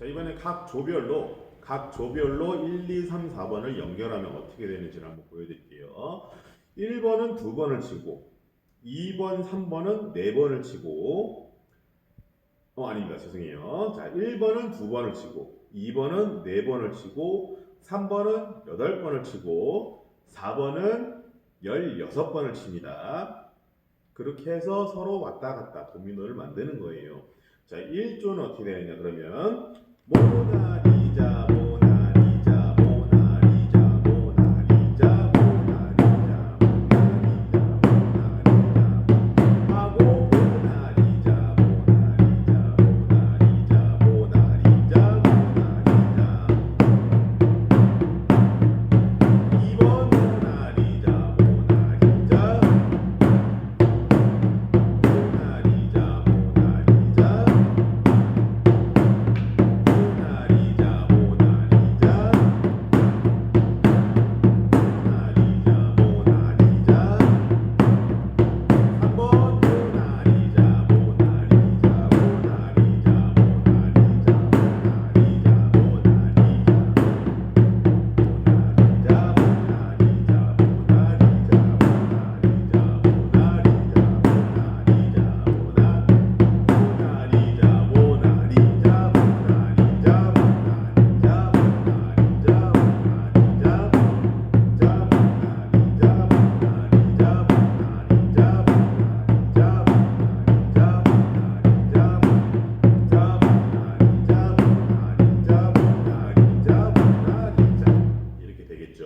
자 이번에 각 조별로 각 조별로 1, 2, 3, 4번을 연결하면 어떻게 되는지를 한번 보여드릴게요. 1번은 두 번을 치고 2번, 3번은 네 번을 치고 어 아닙니다. 죄송해요. 자 1번은 두 번을 치고 2번은 네 번을 치고 3번은 여덟 번을 치고 4번은 16번을 칩니다. 그렇게 해서 서로 왔다 갔다 도미노를 만드는 거예요. 자, 1조는 어떻게 되느냐 그러면 More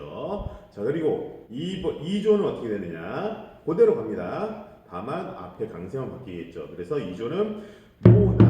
되겠죠. 자 그리고 2번 2조는 어떻게 되느냐? 그대로 갑니다. 다만 앞에 강세만 바뀌겠죠. 그래서 2조는 모나